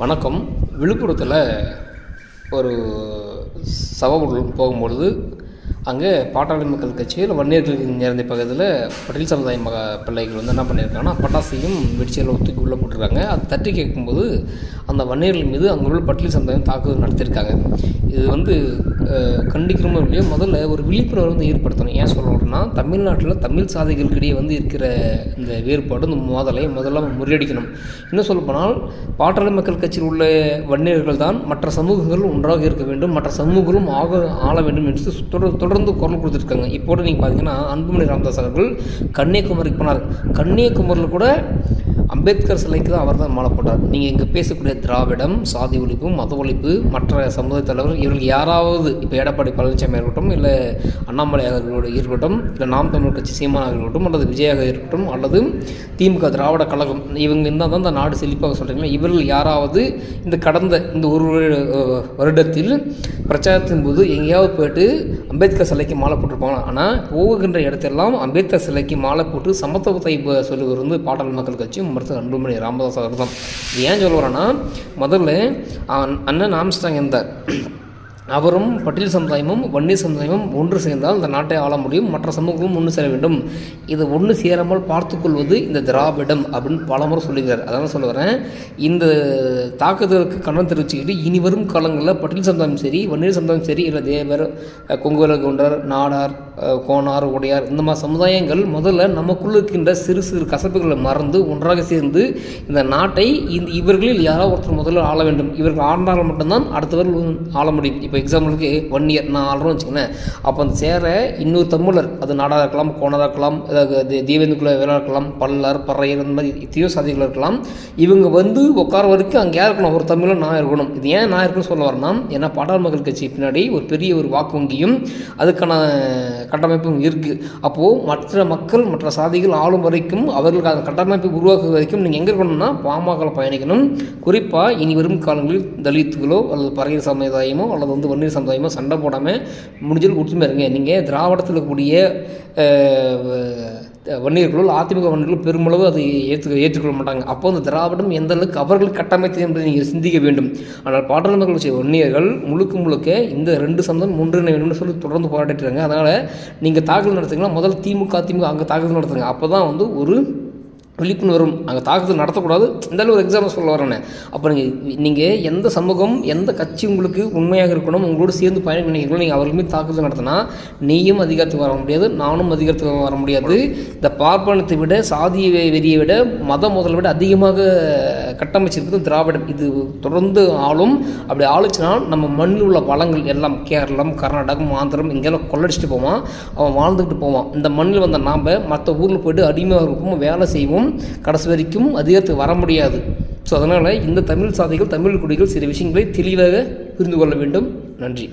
வணக்கம். விழுப்புரத்தில் ஒரு சபை போகும்பொழுது அங்கே பாட்டாளி மக்கள் கட்சியில் வன்னியர்கள் நிறைந்த பகுதியில் பட்டியல் சமுதாய மக பிள்ளைகள் வந்து என்ன பண்ணியிருக்காங்கன்னா பட்டாசையும் வெடிச்சியில் ஒத்துக்கு உள்ளே போட்டிருக்காங்க. அதை தட்டி கேட்கும்போது அந்த வன்னியர்கள் மீது அங்கே உள்ள பட்டியல் சமுதாயம் தாக்குதல் நடத்தியிருக்காங்க. இது வந்து கண்டிக்கிறமோ கண்டிக்கிறோமோ இல்லையோ முதல்ல ஒரு விழிப்புணர்வு வந்து ஏற்படுத்தணும். ஏன் சொல்லணும்னா தமிழ்நாட்டில் தமிழ் சாதிகளுக்கிடையே வந்து இருக்கிற இந்த வேறுபாடு இந்த மோதலை முதல்ல முறியடிக்கணும். இன்னும் சொல்லப்போனால் பாட்டாளி மக்கள் கட்சியில் உள்ள வன்னியர்கள் தான் மற்ற சமூகங்கள் ஒன்றாக இருக்க வேண்டும் மற்ற சமூகங்களும் ஆக ஆள வேண்டும் என்று தொடர் தொடர்ந்து குரல் கொடுத்துருக்காங்க. இப்போ நீங்கள் பார்த்தீங்கன்னா அன்புமணி ராமதாஸ் அவர்கள் கன்னியாகுமரிக்கு போனார். கன்னியாகுமரியில் கூட அம்பேத்கர் சிலைக்கு தான் அவர் தான் மாலை போட்டார். நீங்கள் இங்கே பேசக்கூடிய திராவிடம் சாதி ஒழிப்பு மத ஒழிப்பு மற்ற சமுதாய தலைவர் இவர்கள் யாராவது இப்போ எடப்பாடி பழனிசாமி இருக்கட்டும் இல்லை அண்ணாமலை அவர்களோடு இருக்கட்டும் இல்லை நாம் தமிழ் கட்சி சீமானாக இருக்கட்டும் அல்லது விஜயாக இருக்கட்டும் அல்லது திமுக திராவிட கழகம் இவங்க இருந்தால் தான் இந்த நாடு செழிப்பாக சொல்கிறீங்களா இவர்கள் யாராவது இந்த கடந்த இந்த ஒரு வருடத்தில் பிரச்சாரத்தின் போது எங்கேயாவது போயிட்டு அம்பேத்கர் சிலைக்கு மாலை போட்டிருப்பாங்க ஆனால் போகின்ற இடத்தெல்லாம் அம்பேத்கர் சிலைக்கு மாலை போட்டு சமத்துவத்தை ப- சொல்லுவது வந்து பாடல் மக்கள் கட்சியும் மருத்துவ அன்புமணி ராமதாஸ் அவர் தான். ஏன் சொல்ல வரேன்னா முதல்ல அண்ணன் ஆம்ஸ்டாங் இருந்தார் அவரும் பட்டியல் சமுதாயமும் வன்னியர் சமுதாயமும் ஒன்று சேர்ந்தால் இந்த நாட்டை ஆள முடியும். மற்ற சமூகங்களும் ஒன்று சேர வேண்டும். இது ஒன்று சேராமல் பார்த்துக்கொள்வது இந்த திராவிடம் அப்படின்னு பலமுறை சொல்லுகிறார் அதனால் சொல்ல வரேன். இந்த தாக்குதலுக்கு கண்ணம் தெரிவிச்சுக்கிட்டு இனி வரும் காலங்களில் பட்டியல் சமுதாயம் சரி வன்னியர் சமுதாயம் சரி இல்லை தேவர் அஹ், கவுண்டர் நாடார் கோனார் உடையார் இந்த மாதிரி சமுதாயங்கள் முதல்ல நமக்குள்ள இருக்கின்ற சிறு சிறு கசப்புகளை மறந்து ஒன்றாக சேர்ந்து இந்த நாட்டை இந்த இவர்களில் யாரோ ஒருத்தர் முதல்ல ஆள வேண்டும். இவர்கள் ஆண்டால் மட்டும்தான் அடுத்தவர்கள் ஆள முடியும். இப்போ எக்ஸாம்பிளுக்கு ஒன் இயர் நான் ஆளுறோம் வச்சுக்கோங்களேன். அப்போ அந்த சேர இன்னொரு தமிழர் அது நாடாக இருக்கலாம் கோணராக இருக்கலாம் அதாவது தேவேந்துக்குள்ள வேளாக இருக்கலாம் பல்லர் பறையர் இந்த மாதிரி எத்தனையோ சாதிகள் இருக்கலாம். இவங்க வந்து உட்கார வரைக்கும் அங்கே யார் இருக்கணும்? ஒரு தமிழன் நான் இருக்கணும். இது ஏன் நான் இருக்குன்னு சொல்ல வரேன்னா ஏன்னா பாடல் மக்கள் கட்சி பின்னாடி ஒரு பெரிய ஒரு வாக்கு வங்கியும் அதுக்கான கட்டமைப்பும் இருக்குது அப்போது மற்ற மக்கள் மற்ற சாதிகள் ஆளும் வரைக்கும் அவர்களுக்கு அந்த கட்டமைப்பை உருவாக்குற வரைக்கும் நீங்கள் எங்கே இருக்கணும்னா பாமகவில் பயணிக்கணும். குறிப்பாக இனி வரும் காலங்களில் தலித்துகளோ அல்லது பறையர் சமுதாயமோ அல்லது வந்து வன்னியர் சமுதாயமோ சண்டை போடாமல் முடிஞ்சது கொடுத்துமே இருங்க. நீங்கள் திராவிடத்தில் இருக்கக்கூடிய வன்னியர்களுள் அதிமுக வன்னியர்கள் பெருமளவு அதை ஏற்று ஏற்றுக்கொள்ள மாட்டாங்க. அப்போ அந்த திராவிடம் எந்த அளவுக்கு அவர்கள் கட்டமைத்தது என்பதை நீங்கள் சிந்திக்க வேண்டும். ஆனால் பாட்டாளி கட்சி வன்னியர்கள் முழுக்க முழுக்க இந்த ரெண்டு சந்தம் ஒன்றிணை வேணும்னு சொல்லி தொடர்ந்து போராட்டிட்டு இருக்காங்க. அதனால் நீங்கள் தாக்குதல் நடத்துங்கன்னா முதல் திமுக அதிமுக அங்கே தாக்குதல் நடத்துங்க அப்போ தான் வந்து ஒரு விழிப்புணர்வு அங்கே தாக்குதல் நடத்தக்கூடாது. இருந்தாலும் ஒரு எக்ஸாம்பிள் சொல்ல வரேன் அப்போ நீங்கள் நீங்கள் எந்த சமூகம் எந்த கட்சி உங்களுக்கு உண்மையாக இருக்கணும் உங்களோட சேர்ந்து பயணம் நினைக்கிறோம் நீங்கள் அவர்கள் மீது தாக்குதல் நடத்தினா நீயும் அதிகாரத்துக்கு வர முடியாது நானும் அதிகாரத்துக்கு வர முடியாது. இந்த பார்ப்பனத்தை விட சாதிய வெறியை விட மதம் முதலை விட அதிகமாக கட்டமைச்சிருக்கிறது திராவிடம். இது தொடர்ந்து ஆளும். அப்படி ஆளுச்சுனால் நம்ம மண்ணில் உள்ள வளங்கள் எல்லாம் கேரளம் கர்நாடகம் ஆந்திரம் இங்கெல்லாம் கொள்ளடிச்சிட்டு போவான். அவன் வாழ்ந்துக்கிட்டு போவான். இந்த மண்ணில் வந்த நாம் மற்ற ஊரில் போயிட்டு அடிமையாக இருப்போம் வேலை செய்வோம் கடைசி வரைக்கும் அதிகாரத்துக்கு வர முடியாது. ஸோ அதனால் இந்த தமிழ் சாதிகள் தமிழ் குடிகள் சில விஷயங்களை தெளிவாக புரிந்து கொள்ள வேண்டும். நன்றி.